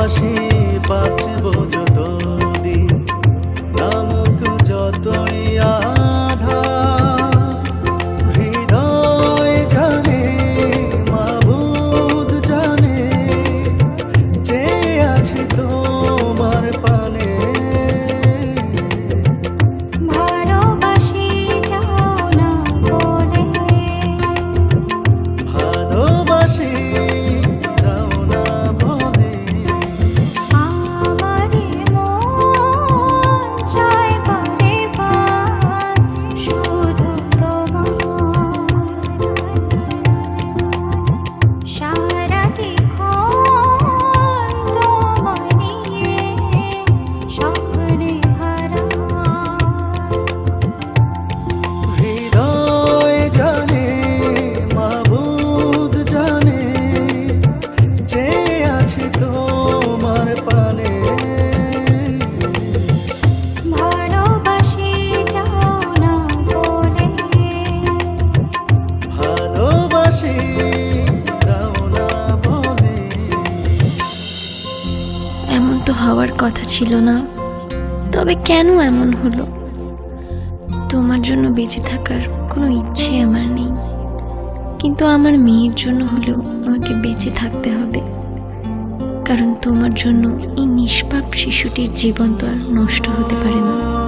ভালোবাসি বাঁচব কথা ছিল না। তবে কেন এমন হলো? তোমার জন্য বেঁচে থাকার কোনো ইচ্ছে আমার নেই। কিন্তু আমার মেয়ের জন্য হলেও আমাকে বেঁচে থাকতে হবে। কারণ তোমার জন্য এই নিষ্পাপ শিশুটির জীবন তো আর নষ্ট হতে পারে না।